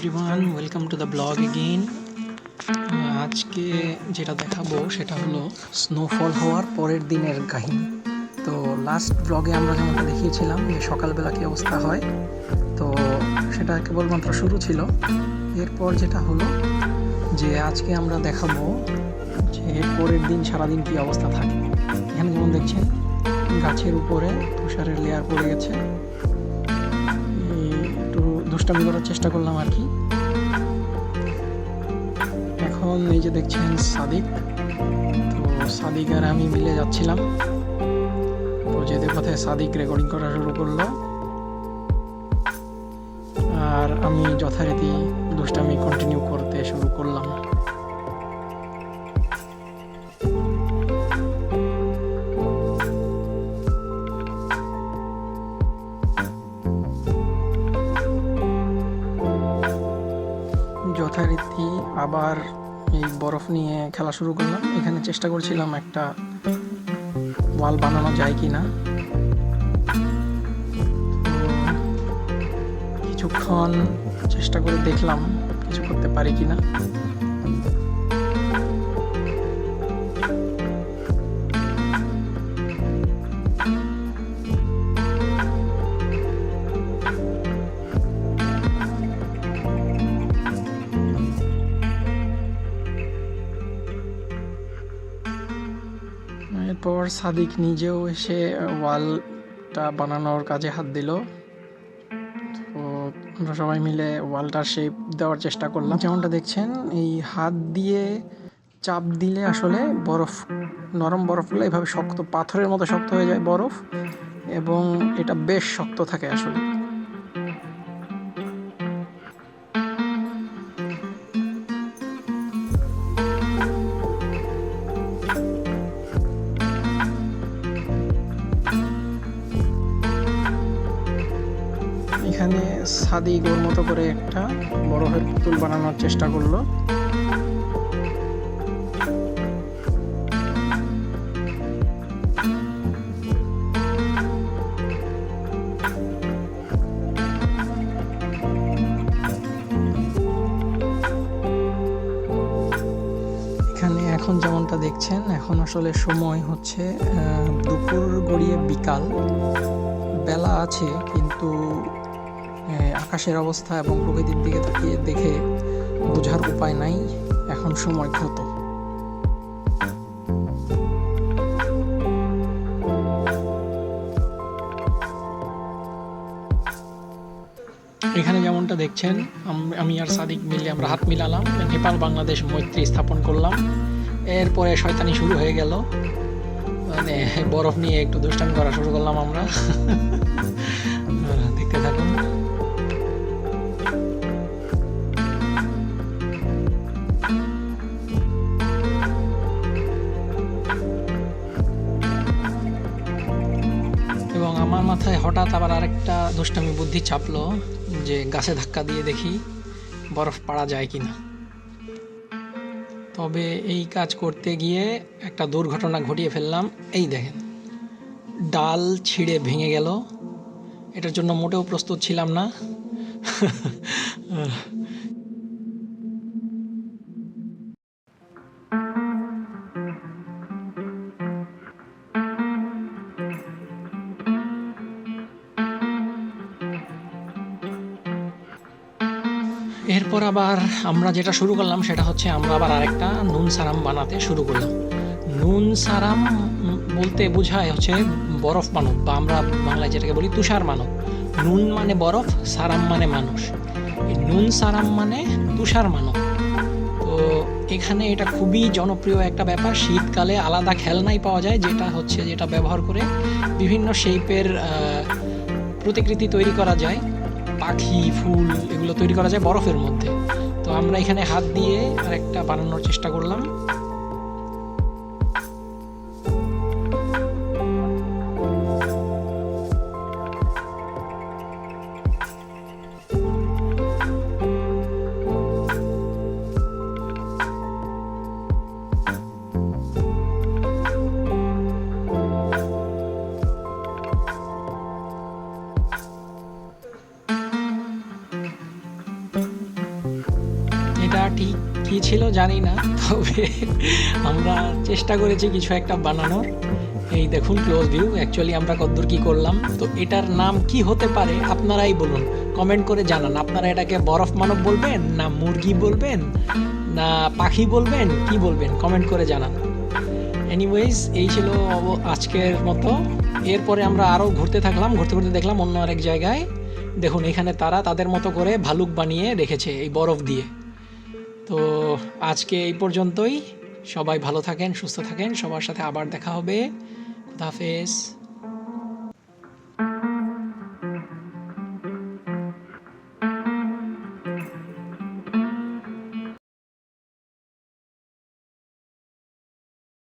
Everyone welcome to the blog again আজকে যেটা দেখাবো সেটা হলো স্নোফল হওয়ার পরের দিনের কাহিনী। তো লাস্ট ব্লগে আমরা যেমনটা দেখিয়েছিলাম যে সকালবেলা কী অবস্থা হয়, তো সেটা কেবলমাত্র শুরু ছিল। এরপর যেটা হলো যে আজকে আমরা দেখাবো যে পরের দিন সারাদিন কী অবস্থা থাকে। এখানে যেমন দেখছেন, গাছের উপরে তুষারের লেয়ার পড়ে গেছে। দুষ্টামি করার চেষ্টা করলাম আর কি। এখন এই যে দেখছেন সাদিক, তো সাদিক আর আমি মিলে যাচ্ছিলাম। তো যেতে পথে সাদিক রেকর্ডিং করা শুরু করল। আর আমি যথারীতি দুষ্টামি কন্টিনিউ করতে শুরু করলাম। আবার এই বরফ নিয়ে খেলা শুরু করলাম। এখানে চেষ্টা করছিলাম একটা ওয়াল বানানো যায় কি না কিছুক্ষণ চেষ্টা করে দেখলাম কিছু করতে পারি কি না এরপর সাদিক নিজেও এসে ওয়ালটা বানানোর কাজে হাত দিল। তো আমরা সবাই মিলে ওয়ালটার শেপ দেওয়ার চেষ্টা করলাম। যেমনটা দেখছেন, এই হাত দিয়ে চাপ দিলে আসলে বরফ, নরম বরফগুলো এভাবে শক্ত, পাথরের মতো শক্ত হয়ে যায় বরফ এবং এটা বেশ শক্ত থাকে আসলে। সাদি গোর মতো করে একটা বরফের পুতুল বানানোর চেষ্টা করল। এখানে এখন যেমনটা দেখছেন, এখন আসলে সময় হচ্ছে দুপুর গড়িয়ে বিকাল। বেলা আছে, কিন্তু আকাশের অবস্থা এবং প্রকৃতির দিকে তাকিয়ে দেখে বোঝার উপায় নাই, এখন সময় কত এখানে যেমনটা দেখছেন আম- আর সাদিক মিলে আমরা হাত মিলালাম, নেপাল বাংলাদেশ মৈত্রী স্থাপন করলাম। এরপরে শয়তানি শুরু হয়ে গেল। মানে বরফ নিয়ে একটু দুষ্টামি করা শুরু করলাম আমরা। আমার মাথায় হঠাৎ আবার আরেকটা দুষ্টামি বুদ্ধি চাপলো যে গাছে ধাক্কা দিয়ে দেখি বরফ পাড়া যায় কি না তবে এই কাজ করতে গিয়ে একটা দুর্ঘটনা ঘটিয়ে ফেললাম। এই দেখেন, ডাল ছিঁড়ে ভেঙে গেল। এটার জন্য মোটেও প্রস্তুত ছিলাম না। এরপর আবার আমরা যেটা শুরু করলাম সেটা হচ্ছে আমরা আবার আরেকটা নুন সারাম বানাতে শুরু করলাম নুন সারাম বলতে বোঝায় হচ্ছে বরফ মানব বা আমরা বাংলায় যেটাকে বলি তুষার মানব। নুন মানে বরফ, সারাম মানে মানুষ। নুন সারাম মানে তুষার মানব। তো এখানে এটা খুবই জনপ্রিয় একটা ব্যাপার, শীতকালে আলাদা খেলনাই পাওয়া যায়, যেটা হচ্ছে যেটা ব্যবহার করে বিভিন্ন শেপের প্রতিকৃতি তৈরি করা যায়। পাখি, ফুল এগুলো তৈরি করা যায় বরফের মধ্যে। তো আমরা এখানে হাত দিয়ে আর একটা বানানোর চেষ্টা করলাম। ছিল, জানি না। তবে আমরা চেষ্টা করেছি কিছু একটা বানানোর। এই দেখুন ক্লোজ ভিউ অ্যাকচুয়ালি আমরা কদ্দূর কি করলাম? তো এটার নাম কি হতে পারে? আপনারাই বলুন। কমেন্ট করে জানান। আপনারা এটাকে বরফ মানব বলবেন, না মুরগি বলবেন, না পাখি বলবেন, কি বলবেন? কমেন্ট করে জানান। এনিওয়েজ এই ছিল আজকের মতো। এরপরে আমরা আরও ঘুরতে থাকলাম, ঘুরতে ঘুরতে দেখলাম অন্য আরেক জায়গায়। দেখুন, এখানে তারা তাদের মতো করে ভালুক বানিয়ে রেখেছে এই বরফ দিয়ে। তো আজকে এই পর্যন্তই। সবাই ভালো থাকেন, সুস্থ থাকেন। সবার সাথে আবার দেখা হবে। খুদাহাফেজ